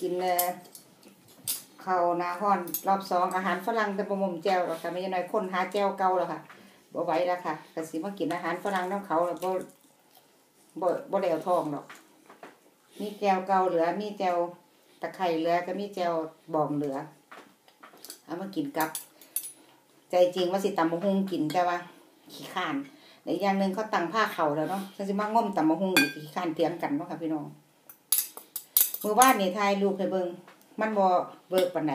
กินเอ่อข้าหนาฮอนรอบสองอาหารฝรั่งแต่บ่มมแจวหรอกค่ะไม่ใช่น้อยคนหาแจวเก่าแล้วค่ะบ่ไหวแล้วค่ะก็สิมากินอาหารฝรั่งน้ำเขาแล้วบ่บ่บ่ได้เอาท้องหรอก มีแจวเก่าเหลือ มีแจวตะไคร้เหลือก็มีแจวบองเหลือเอามากินกับ ใจจริงว่าสิตำมะฮุงกินแต่ว่า ขี้ข้านแต่อย่างหนึ่งเขาตั้งผ้าเข่าแล้วเนาะฉันสิมาง่มตำมะฮุงอีกขี้ข้านเถียงกันเนาะค่ะพี่น้อง เมื่อวานนี่ถ่ายรูปให้เบิงมันบ่เบิกปานไหน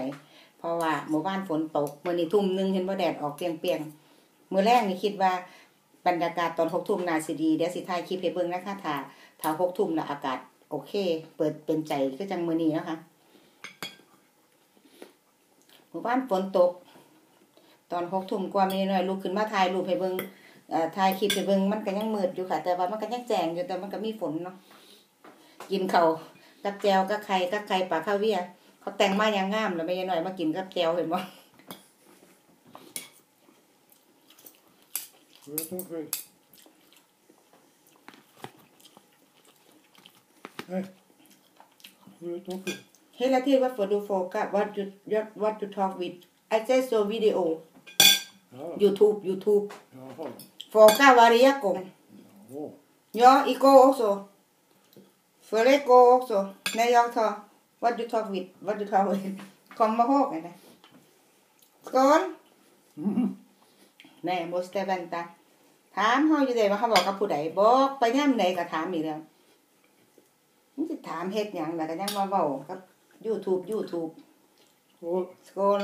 เพราะว่าเมื่อวานฝนตกเมื้อนี้ทุ่มหนึงเห็นบ่าแดดออกเปรียงๆมื้อแรกนี่คิดว่าบรรยากาศตอน6ทุ่มนาสิดีเดี๋ยวสิถ่ายคลิปให้เบิงนะคะถ้าถ้า6ทุ่มนะอากาศโอเค เปิดเป็นใจคือจังมื้อนี้นะคะเมื่อวานฝนตก ตอนหกทุ่มกว่ามีหน่อยลุกขึ้นมาถ่ายรูปให้เบิงเอ่อถ่ายคลิปให้เบิงมันก็ยังมืดอยู่ค่ะ แต่ว่ามันก็ยังแจงอยู่แต่มันก็มีฝนเนาะกินเข้า กับแจวกับไข่กับไข่ปลาข้าวเวียเขาแต่งมาอย่างงามเล้ไม่ยังหน่อยมากินกับแจวเห็นบ่เฮ้ยแล้วที่ว่า for do for กับ what you what you talk with I just show video YouTube YouTube for กับวารียกงยออีโกโอโซ Föreko också när jag tar what you talk with what you talk with kom ihåg det skål Mm. แน่โมสเตบันตาถามเฮาอยู่ได้ว่าเขาบอกกับผู้ใดบอกไปย่ำใดก็ถามอีกแล้วมันสิถามเฮ็ดหยังแล้วก็ยังมาเว้ากับ YouTube YouTube Skål. สกล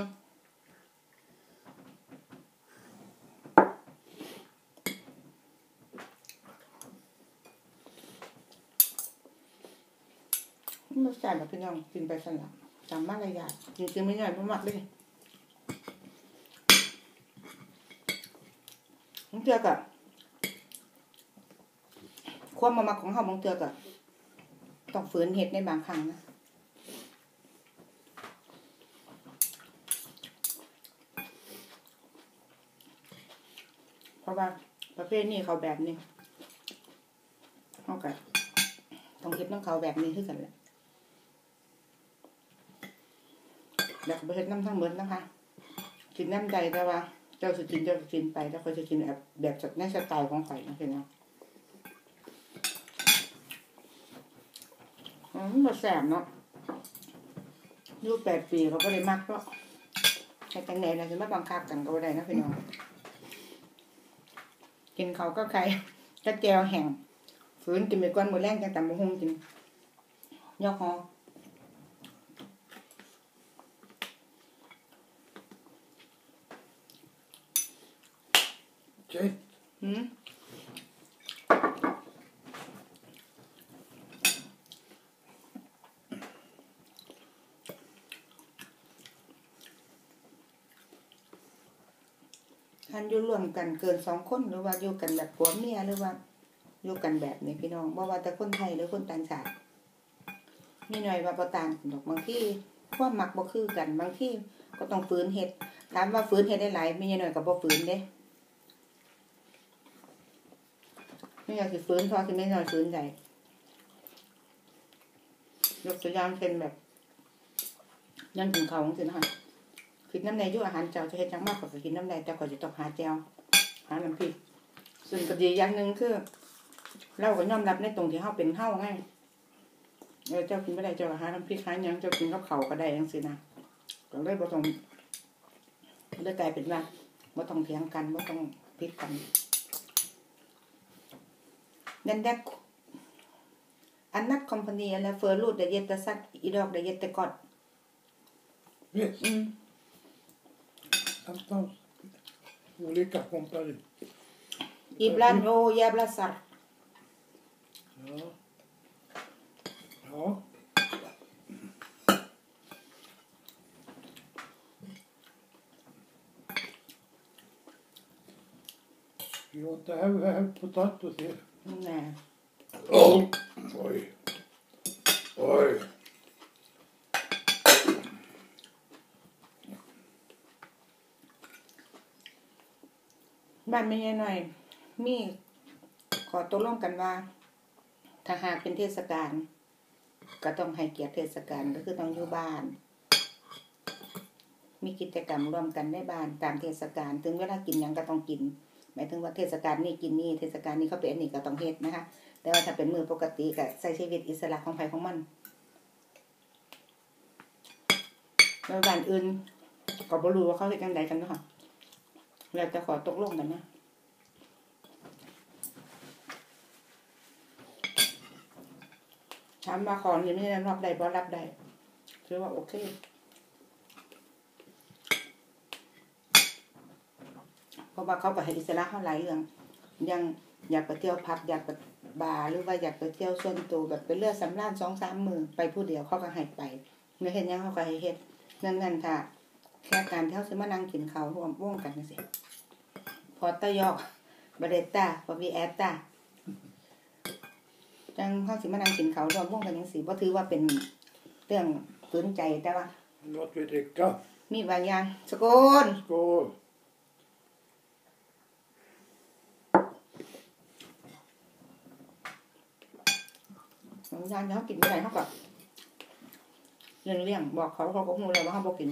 มันใช่หรอกพี่น้องกินไปสั่นละตามารยาจริงๆไม่ใหญ่บ่มักเลยบางเทื่อก็ความมามักของเฮาบางเทื่อก็ต้องฝืนเฮ็ดในบางครั้งนะเพราะว่าประเภทนี้เขาแบบนี้เขากับต้องคิดต้องเขาแบบนี้คือกันแหละ แล้วก็ปเภทน้ำทั้งหมดนะคะกินน้ำใจแต่ว่า เจ้าสุกินเจ้าสุกินไปแล้วเขาจะกินแบบแบบในสไตล์ของข่อยนะพี่น้องอืมแสบเนาะยูแปดปีเขาก็เลยมากก็ให้ตังไหนนะจะไม่บังคับกันก็ได้นะพี่น้องกินเขาก็ไข่ก็แจวแห้งฝืนกินไปก้อนมือแรงจังแต่มะฮุงกินยอกคอ Tjej. หืมท่านอยู่ร่วมกันเกินสองคนหรือว่าอยู่กันแบบผัวเมียหรือว่าอยู่กันแบบนี้พี่น้องบ่ว่าแต่คนไทยหรือคนต่างชาติมีหน่อยว่าบ่ต่างกันดอกบางที่ความมักบ่คือกันบางที่ก็ต้องฝืนเฮ็ดถามว่าฝืนเฮ็ดได้หลายมีหน่อยก็บ่ฝืนเด้ ไม่อยากสิฝืนพอสิไม่หน่อยฝืนใจยกตัวอย่างเช่นแบบยังกินข้าวจังซี่นะคะคิดน้ำในอยู่อาหารเจ้าจะเฮ็ดจังมากกว่ากินน้ำในแต่ก็จะต้องหาแจวหาน้ำพริกซึ่งก็ดีอย่างหนึ่งคือเราก็ยอมรับในตรงที่เฮาเป็นเฮาไงเออเจ้ากินไม่ได้เจ้าหาน้ำพริกหายังเจ้ากินกับเขาก็ได้จังซี่นะก็เลยบ่ต้องเลยกลายเป็นว่าบ่ต้องเถียงกันบ่ต้องพิดกันนั่นแดกอัน นัดคอมพานีอันละเฟอร์รูดเดเยตตะซัดอีดอกเดเยตตะกอด Vet. อืม Hämta olika kompani. อีบลันโอยาบลาซัร Ja. Ja. You want to have, have potatoes here? น่ะ Oh. Oj. Oj. บ้านไม่ใหญ่หน่อยมีขอตกลงกันว่า ถ้าหากเป็นเทศกาลก็ต้องให้เกียรติเทศกาลก็คือต้องอยู่บ้าน มีกิจกรรมร่วมกันในบ้านตามเทศกาลถึงเวลากินหยังก็ต้องกิน หมายถึงว่าเทศกาลนี้กินนี่เทศกาลนี้เขาเป็นอันนี้ก็ต้องเฮ็ดนะคะ แต่ว่าถ้าเป็นมือปกติก็ใช้ชีวิตอิสระของใครของมันในบ้านอื่นก็บ่รู้ว่าเขาเฮ็ดจังไดกันเนาะค่ะแล้วจะขอตกลงกันนะถามมาขออยู่นี่นะรับได้บ่รับได้ถือว่าโอเค เพ ราะว่าเขาก็ให้อิสระเขาหลายเรื่องยังอยากไปเที่ยวพับอยากไปบาร์หรือว่าอยากไปเที่ยวส่วนตัวแบบไปเลือกสำรานสองสามมือไปผู้เดียวเขาก็ให้ไปเมื่อเห็นยังเขาก็ให้เฮ็ดนั่นนั่นค่ะแค่การที่เขาซื้อมานั่งกินเขาวร่วมวงกันสิพอตะยอกบเดตตาพอวีแอตตาจังเขาสิมานั่งกินเขาวร่วมวงกันยังสิว่าถือว่าเป็นเรื่องฝืนใจแต่ว่า Låt vi dricka. มีบางอย่างสกุล Skål. บางอย่างเขากินไม่ได้เขาก็เลี่ยงเลี่ยงๆบอกเขาเขาก็หูแล้วว่าเขาบอกกิน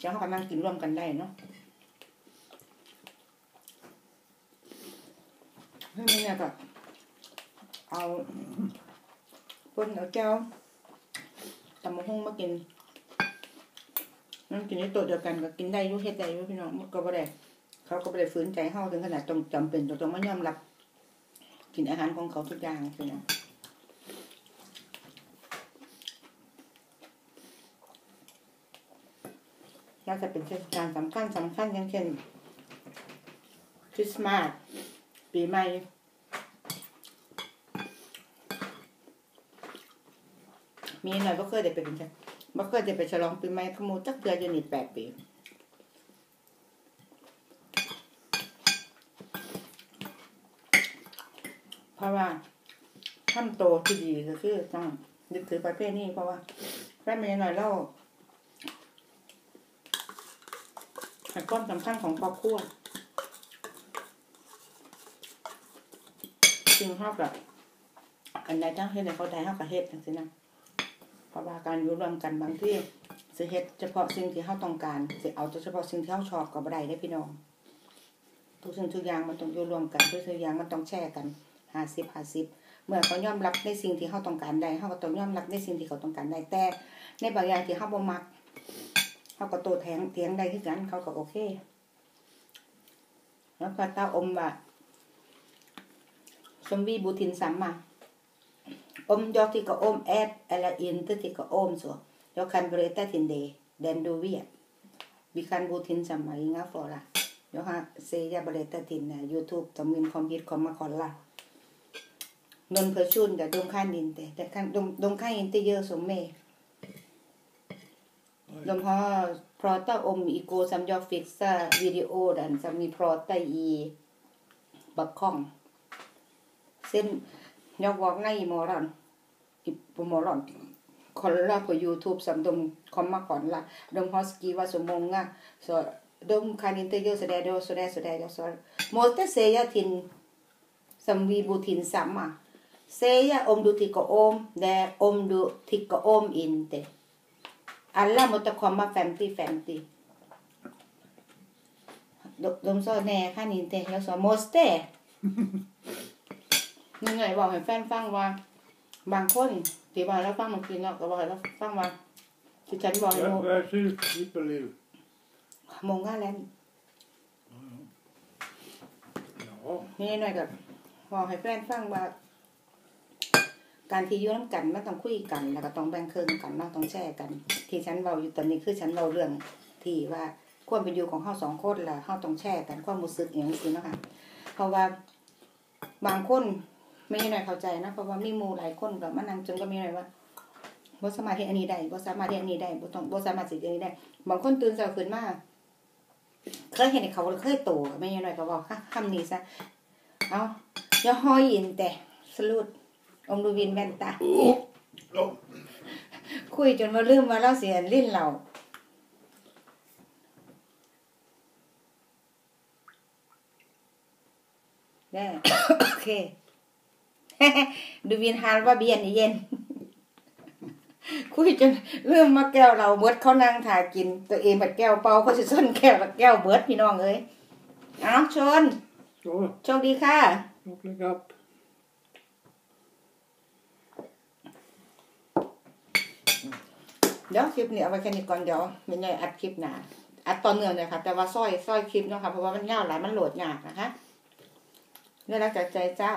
จะเขากำลังกินร่วมกันได้เนาะเฮ้ยเนี่ยก็เอาปนเอาแก้วตำมะฮุ่งมากินนั่นกินในโต๊ะเดียวกันก็กินได้ยุ่เฮ็ดได้ยุ่พี่น้องมันก็บ่ได้เขาก็บ่ได้ฝืนใจเฮาถึงขนาดต้องจำเป็นต้องต้องมายอมรับ กินอาหารของเขาทุกอย่างพี่น้อง น่าจะเป็นเทศกาลสำคัญสำคัญอย่างเช่นคริสต์มาสปีใหม่มีหน่อยบ่เคยได้ไปเป็นบ่เคยได้ไปฉลองปีใหม่ขโมยจักเดือนอยู่นี่แปดปีเพราะว่าทำโตที่ดีก็คือต้องนึกถือประเภทนี้เพราะว่าแม่เมย์หน่อยเล่า ให้ความสำคัญของครอบครัวจริงเท่ากับอันใดทั้งเฮ็ดในเขาใดเท่ากับเฮ็ดจังซี่นะเพราะว่าการอยู่รวมกันบางที่สิเฮ็ดเฉพาะสิ่งที่เฮาต้องการสิเอาเฉพาะสิ่งที่เฮาชอบก็บ่ได้เด้พี่น้องทุกสิ่งทุกอย่างมันต้องอยู่รวมกันทุกสิ่งทุกอย่างมันต้องแชร์กัน50 50เมื่อเขายอมรับในสิ่งที่เฮาต้องการได้เฮาก็ต้องยอมรับในสิ่งที่เขาต้องการได้แต่ในบางอย่างที่เฮาบ่มัก เขาก็โตแทงเทียงได้ที่กันเขาก็โอเค แล้วก็ตาอมว่าสมวีบูทินสัมมาอมยอกที่ก็อมแอดแอลอินตที่ก็อมส่วนยอกคันเบรตทินเดเดนดูเวียบิคันบูทินสัมมาอิงาฟอละยอฮะเซยาเบรตทินนะยูทูบตมินคอมพิวคอมมาคอนล่ะนนเพอชุนกับดงข้านินแต่แต่ดงดงข้านินเตเยอะสมเมย De har pratat om igår som jag fixade videon som vi pratade i balkong. Sen jag vaknade imorgon, i, på morgon, kolla på Youtube som de kommer kolla. De har skrivit så många, så de kan inte göra sådär, då, sådär, sådär. Jag sa, måste säga till som vi bor till samma. Säga om du tycker om det, om du tycker om inte. Alla måste komma 50-50. De, de sa nej, kan inte. Jag sa måste. นี่ไงบอกให้แฟนฟังว่าบางคนที่ว่าแล้วฟังเมันกินเนาะก็บอกให้เราฟังว่าที่ฉันบอกให้โม Jag är sjuk, slipper liv. โมงง่าแล้ว Ja. นี่หน่อยกับบอกให้แฟนฟังว่าการที่อยุ่น้ำกันมันต้องคุยกัน แล้วก็ต้องแบ่งเครื่องกันเนาะต้องแชร์กัน ที่ฉันเบาอยู่ตอนนี้คือฉันเบาเรื่องที่ว่าควรเป็นอยู่ของเฮาสองคนล่ะเฮาต้องแชร์กันความรู้สึกอย่างนี้เนะคะเพราะว่าบางคนไม่ได้หน่อยเข้าใจนะเพราะว่ามีมูหลายคนก็มานั่งจนก็มีหน่อยว่าบ่สามารถเฮ็ดอันนี้ได้บ่สามารถเฮ็ดอันนี้ได้บ่ต้องบ่สามารถสิอันนี้ได้ บางคนตื่นเช้าขึ้นมาเคยเห็นเขาเคยโตไม่หน่อยก็บอกคำนี้ซะเอาอย่าห้อยอินแต่สลุดอมดูวินแว่นตา คุยจนว่าลืมว่าเราเสียลิ้นเราได้โอเคดูวินฮาลว่าเบียนเย็น คุยจนเริ่มมาแก้วเราเบิดเขานั่งถ่ายกิน ตัวเองบัดแก้วเปล่าเขาสิส้นแก้วบัดแก้วเบิดพี่น้องเอ้ยเอาชน Så, โชคดีค่ะ look up. เดี๋ยวคลิปนี้เอาไว้แค่นี้ก่อนเดี๋ยวมีใช่อัดคลิปหนาอัดตอนเนื่องเลยค่ะ แต่ว่าสร้อยสร้อยคลิปเนาะค่ะเพราะว่ามันยาวหลายมันโหลดยากนะคะเนี่ยรักจากใจจ้า